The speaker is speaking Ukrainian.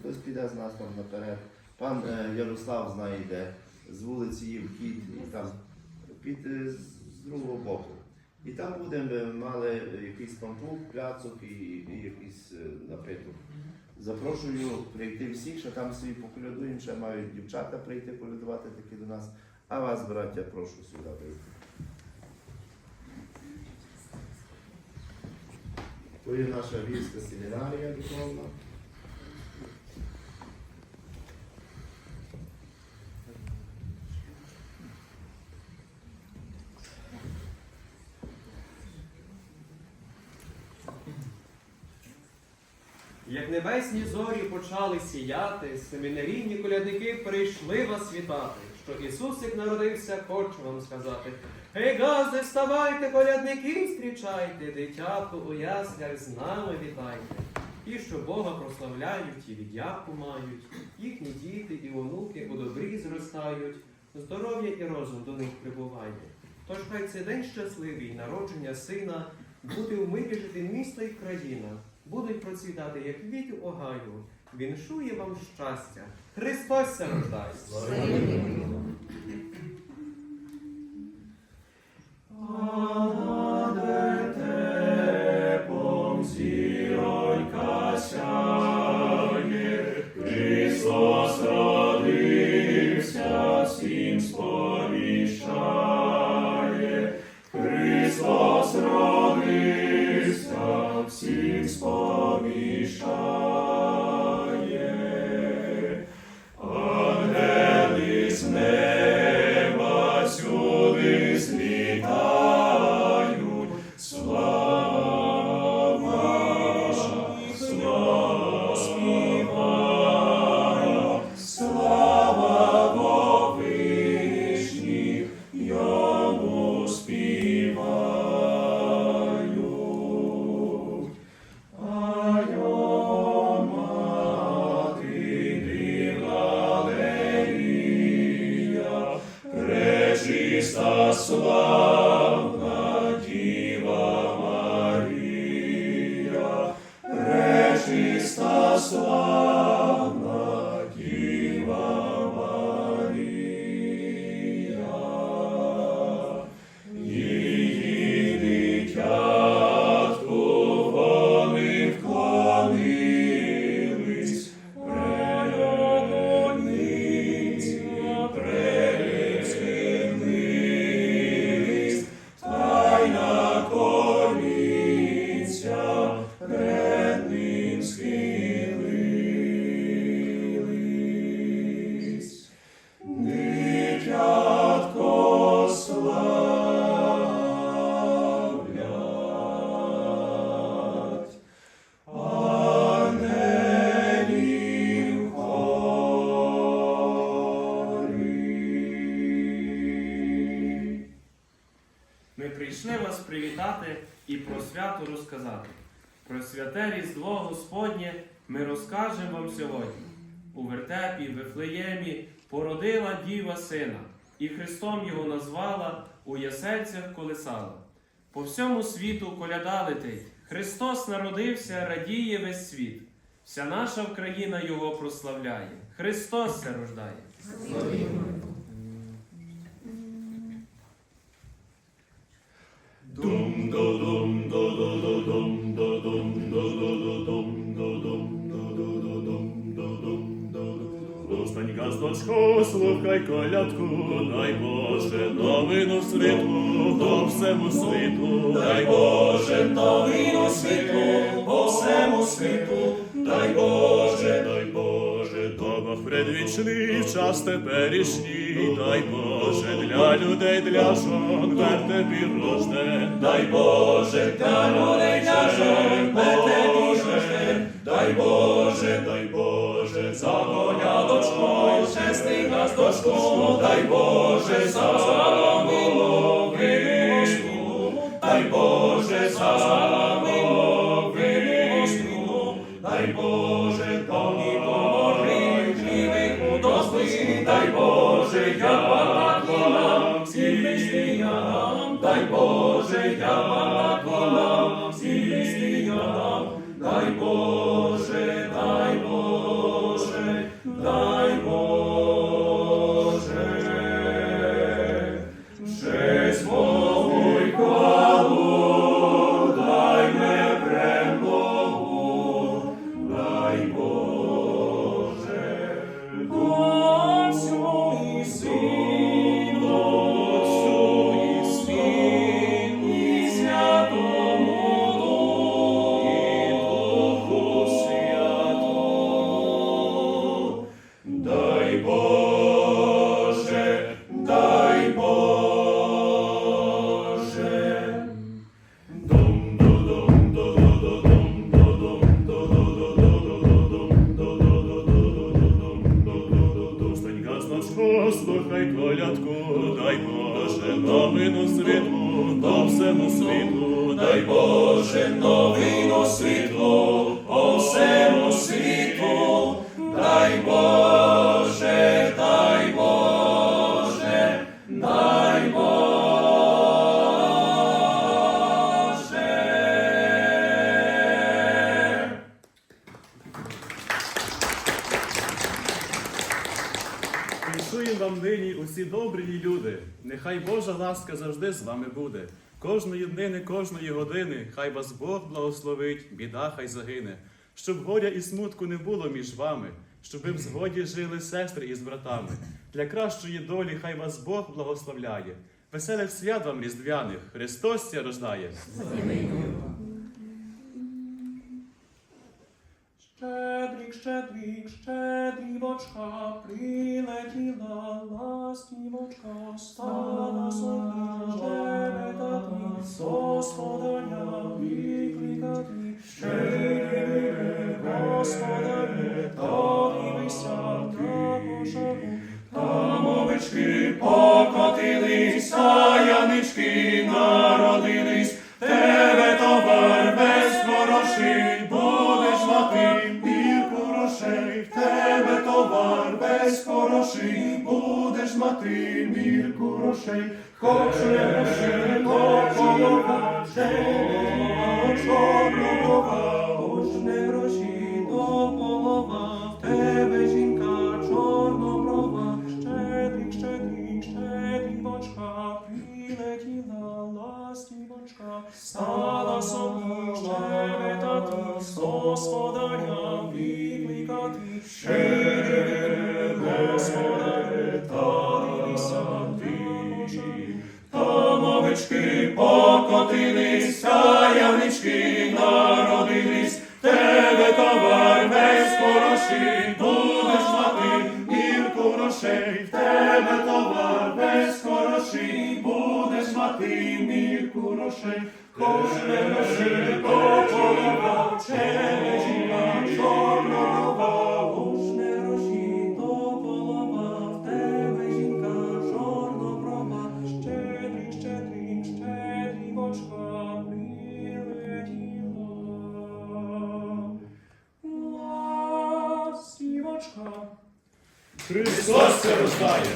хтось піде з нас там наперед. Пан е, Ярослав знає де, з вулиці є вхід, і там під е, з другого боку. І там будемо мали якийсь пампук, пляцок і, і якийсь е, напиток. Запрошую прийти всіх, що там собі поколядуємо, ще мають дівчата прийти колядувати таки до нас. А вас, браття, прошу сюди прийти. То є наша війська семінарія духовна. Як небесні зорі почали сіяти, семінарійні колядники прийшли вас вітати. Що Ісусик народився, хочу вам сказати. Гей, газди, вставайте, колядники, зустрічайте, дитятку у яслях з нами вітайте. Ті, що Бога прославляють і віддяку мають, їхні діти і онуки у добрі зростають, здоров'я і розум до них прибуває. Тож хай цей день щасливий, народження сина, буде в мирі жити місто і країна, будуть процвітати, як квіти огаю. Віншує вам щастя. Христос се привітати і про свято розказати. Про святе Різдво Господнє ми розкажемо вам сьогодні. У вертепі, Вифлеємі породила діва сина, і Христом його назвала, у ясельцях колесала. По всьому світу коляда летить. Христос народився, радіє весь світ. Вся наша Україна його прославляє. Христос се рождає. Дум до дум до до до дум до дум до до до дум до дум до до до дум до дум до до Достань газдочку, слухай колядку, дай Боже новину світу, по всему світу, дай Боже новину світу, по всему світу, дай Боже, дай Боже, Бог предвічний, час теперішній, дай Боже, для людей, для жон, вертепі рожде, дай Боже, для людей, для жон, вертепі рожде, дай Боже, дай Боже, за колядочкою, шестий газдочку, дай Боже, за миловишку, дай Боже, я паладина, всім християнам, дай дай Боже. По всему світу, дай Боже, дай Боже, дай Боже. Віншуємо вам нині усі добрі люди. Нехай Божа ласка завжди з вами буде. Кожної днини, кожної години, хай вас Бог благословить, біда хай загине, щоб горя і смутку не було між вами, щоб ви в згоді жили сестри із братами. Для кращої долі хай вас Бог благословляє. Веселих свят вам різдвяних, Христос ся рождає. Щедрик, щедрик, щедрівочка, прилетіла ластівочка, стала собі Господаря викликати. Щедрик, Господа, та дивися, та пошару, Там овечки мати мірку грошей, хоч не грошей, хоч голова, чорногова, Хоч не гроші, полова, в тебе жінка чорноброва, щедрик, щедрик, щедрівочка, прилетіла ластівочка, стала собі щебетати, господаря викликати, покотились, а янички народились, тебе товар весь хороший, будеш мати мірку грошей, тебе товар весь хороший, будеш мати мірку грошей, хоч не грошей, то полова, тебе жінка Христос це рождає.